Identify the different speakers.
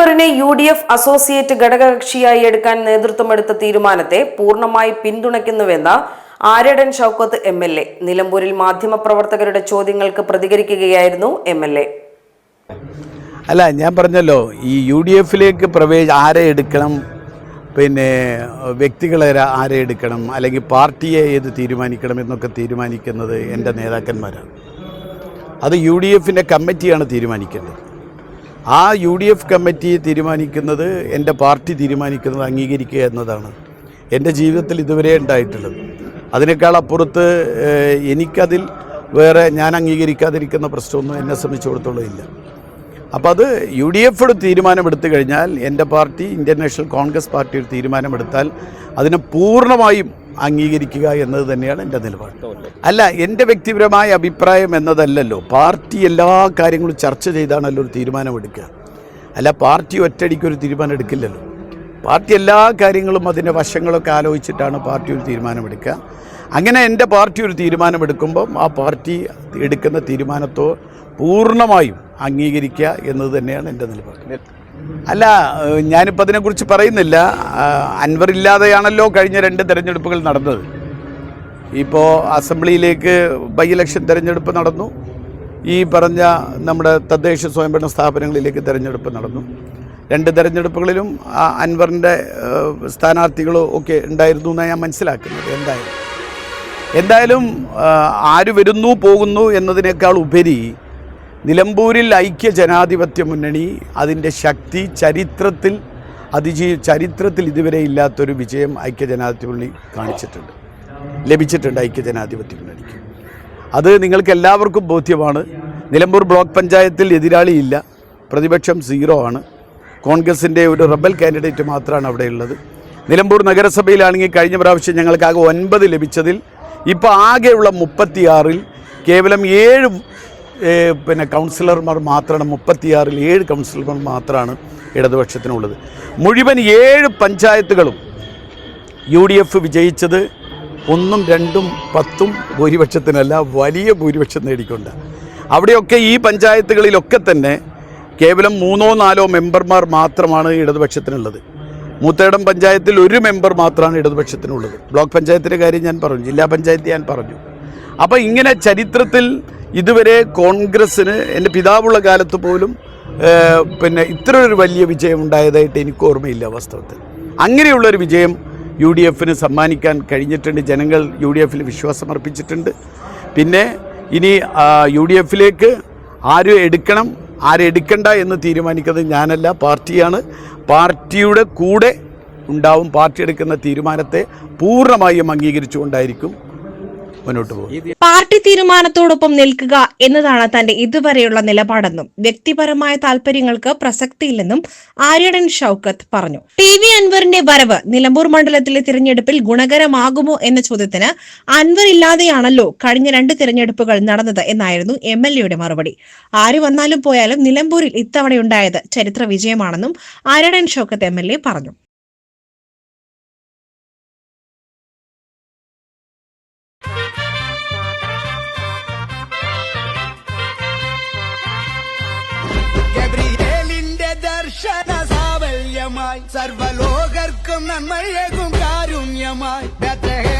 Speaker 1: അൻവറിനെ U D F associate ഘടകകക്ഷിയായി എടുക്കാൻ നേതൃത്വമെടുത്ത തീരുമാനത്തെ പൂർണമായി പിന്തുണയ്ക്കുന്നുവെന്ന് Aryadan Shoukath M L A. നിലമ്പൂരിൽ മാധ്യമപ്രവർത്തകരുടെ ചോദ്യങ്ങൾക്ക് പ്രതികരിക്കുകയായിരുന്നു എം എൽ എ.
Speaker 2: അല്ല ഞാൻ പറഞ്ഞല്ലോ ഈ യു ഡി എഫിലേക്ക് പ്രവേശ ആരെ എടുക്കണം? പിന്നെ വ്യക്തികളെ ആരെ എടുക്കണം? അല്ലെങ്കിൽ പാർട്ടിയെ ഏത് തീരുമാനിക്കണം എന്നൊക്കെ തീരുമാനിക്കുന്നത് എന്റെ നേതാക്കന്മാരാണ്. അത് യു ഡി എഫിന്റെ കമ്മിറ്റിയാണ് തീരുമാനിക്കേണ്ടത്. ആ യു ഡി എഫ് കമ്മിറ്റി തീരുമാനിക്കുന്നത് എന്റെ പാർട്ടി തീരുമാനിക്കുന്നത് അംഗീകരിക്കുക എന്നതാണ് എന്റെ ജീവിതത്തിൽ ഇതുവരെ ഉണ്ടായിട്ടുള്ളത്. അതിനേക്കാൾ അപ്പുറത്ത് എനിക്കതിൽ വേറെ ഞാൻ അംഗീകരിക്കാതിരിക്കുന്ന പ്രശ്നമൊന്നും എന്നെ സംബന്ധിച്ചിടത്തോളം ഇല്ല. അപ്പോൾ അത് യു ഡി എഫ് ഒരു തീരുമാനമെടുത്തു കഴിഞ്ഞാൽ എന്റെ party Indian national Congress party ഒരു തീരുമാനമെടുത്താൽ അതിനെ പൂർണമായും അംഗീകരിക്കുക എന്നത് തന്നെയാണ് എന്റെ നിലപാട്. അല്ല എന്റെ വ്യക്തിപരമായ അഭിപ്രായം എന്നതല്ലല്ലോ. പാർട്ടി എല്ലാ കാര്യങ്ങളും ചർച്ച ചെയ്താണല്ലോ ഒരു തീരുമാനമെടുക്കുക അല്ല പാർട്ടി ഒറ്റയടിക്ക് ഒരു തീരുമാനം എടുക്കില്ലല്ലോ. പാർട്ടി എല്ലാ കാര്യങ്ങളും അതിന്റെ വശങ്ങളൊക്കെ ആലോചിച്ചിട്ടാണ് പാർട്ടി ഒരു തീരുമാനമെടുക്കുക അങ്ങനെ എന്റെ പാർട്ടി ഒരു തീരുമാനമെടുക്കുമ്പം ആ പാർട്ടി എടുക്കുന്ന തീരുമാനത്തോ പൂർണമായും അംഗീകരിക്കുക എന്നത് തന്നെയാണ് എന്റെ നിലപാട്. അല്ല ഞാനിപ്പോൾ അതിനെക്കുറിച്ച് പറയുന്നില്ല. അൻവർ ഇല്ലാതെയാണല്ലോ കഴിഞ്ഞ രണ്ട് തെരഞ്ഞെടുപ്പുകൾ നടന്നത്. ഇപ്പോൾ അസംബ്ലിയിലേക്ക് ബൈ ഇലക്ഷൻ തെരഞ്ഞെടുപ്പ് നടന്നു. ഈ പറഞ്ഞ നമ്മുടെ തദ്ദേശ സ്വയംഭരണ സ്ഥാപനങ്ങളിലേക്ക് തിരഞ്ഞെടുപ്പ് നടന്നു. രണ്ട് തിരഞ്ഞെടുപ്പുകളിലും അൻവറിന്റെ സ്ഥാനാർത്ഥികളോ ഒക്കെ ഉണ്ടായിരുന്നു എന്നാണ് ഞാൻ മനസ്സിലാക്കുന്നത്. എന്തായാലും. എന്തായാലും ആര് വരുന്നു പോകുന്നു എന്നതിനേക്കാൾ ഉപരി നിലമ്പൂരിൽ ഐക്യ ജനാധിപത്യ മുന്നണി അതിന്റെ ശക്തി ചരിത്രത്തിൽ അതിജീ ചരിത്രത്തിൽ ഇതുവരെ ഇല്ലാത്തൊരു വിജയം ഐക്യ ജനാധിപത്യ മുന്നണി കാണിച്ചിട്ടുണ്ട്. ലഭിച്ചിട്ടുണ്ട് ഐക്യ ജനാധിപത്യ മുന്നണിക്ക്. അത് നിങ്ങൾക്ക് എല്ലാവർക്കും ബോധ്യമാണ്. നിലമ്പൂർ ബ്ലോക്ക് പഞ്ചായത്തിൽ എതിരാളിയില്ല പ്രതിപക്ഷം സീറോ ആണ്. കോൺഗ്രസിന്റെ ഒരു റബൽ കാൻഡിഡേറ്റ് മാത്രമാണ് അവിടെയുള്ളത് നിലമ്പൂർ നഗരസഭയിലാണെങ്കിൽ കഴിഞ്ഞ പ്രാവശ്യം ഞങ്ങൾക്ക് ആകെ ഒൻപത് ലഭിച്ചതിൽ ഇപ്പോൾ ആകെയുള്ള മുപ്പത്തിയാറിൽ കേവലം ഏഴ് പിന്നെ കൗൺസിലർമാർ മാത്രമാണ് മുപ്പത്തിയാറിൽ ഏഴ് കൗൺസിലർമാർ മാത്രമാണ് ഇടതുപക്ഷത്തിനുള്ളത്. മുഴുവൻ ഏഴ് പഞ്ചായത്തുകളും യു ഡി എഫ് വിജയിച്ചത് ഒന്നും രണ്ടും പത്തും ഭൂരിപക്ഷത്തിനല്ല വലിയ ഭൂരിപക്ഷം നേടിക്കൊണ്ട്. അവിടെയൊക്കെ ഈ പഞ്ചായത്തുകളിലൊക്കെ തന്നെ കേവലം മൂന്നോ നാലോ മെമ്പർമാർ മാത്രമാണ് ഇടതുപക്ഷത്തിനുള്ളത്. മൂത്തേടം പഞ്ചായത്തിൽ ഒരു മെമ്പർ മാത്രമാണ് ഇടതുപക്ഷത്തിനുള്ളത്. ബ്ലോക്ക് പഞ്ചായത്തിന്റെ കാര്യം ഞാൻ പറഞ്ഞു ജില്ലാ പഞ്ചായത്ത് ഞാൻ പറഞ്ഞു. അപ്പോൾ ഇങ്ങനെ ചരിത്രത്തിൽ ഇതുവരെ കോൺഗ്രസ്സിന് എന്റെ പിതാവുള്ള കാലത്ത് പോലും പിന്നെ ഇത്ര ഒരു വലിയ വിജയം ഉണ്ടായതായിട്ട് എനിക്ക് ഓർമ്മയില്ല വാസ്തവത്തിൽ. അങ്ങനെയുള്ളൊരു വിജയം യു ഡി എഫിന് സമ്മാനിക്കാൻ കഴിഞ്ഞിട്ടുണ്ട്. ജനങ്ങൾ യു ഡി എഫിൽ വിശ്വാസമർപ്പിച്ചിട്ടുണ്ട്. പിന്നെ ഇനി യു ഡി എഫിലേക്ക് ആര് എടുക്കണം ആരെടുക്കണ്ട എന്ന് തീരുമാനിക്കുന്നത് ഞാനല്ല പാർട്ടിയാണ്. പാർട്ടിയുടെ കൂടെ ഉണ്ടാവും പാർട്ടി എടുക്കുന്ന തീരുമാനത്തെ പൂർണമായും അംഗീകരിച്ചുകൊണ്ടായിരിക്കും മുന്നോട്ട് പോകും.
Speaker 3: പാർട്ടി തീരുമാനത്തോടൊപ്പം നിൽക്കുക എന്നതാണ് തന്റെ ഇതുവരെയുള്ള നിലപാടെന്നും വ്യക്തിപരമായ താല്പര്യങ്ങൾക്ക് പ്രസക്തിയില്ലെന്നും ആര്യടൻ ഷൌക്കത്ത് പറഞ്ഞു. ടി വി അൻവറിന്റെ വരവ് നിലമ്പൂർ മണ്ഡലത്തിലെ തിരഞ്ഞെടുപ്പിൽ ഗുണകരമാകുമോ എന്ന ചോദ്യത്തിന് അൻവർ ഇല്ലാതെയാണല്ലോ കഴിഞ്ഞ രണ്ട് തിരഞ്ഞെടുപ്പുകൾ നടന്നത് എന്നായിരുന്നു എം എൽ എയുടെ മറുപടി. ആര് വന്നാലും പോയാലും നിലമ്പൂരിൽ ഇത്തവണയുണ്ടായത് ചരിത്ര വിജയമാണെന്നും Aryadan Shoukath M L A പറഞ്ഞു.
Speaker 4: சர்வலோகர்க்கும் நன்மையகும் காருண்யமாய். பெத்தகே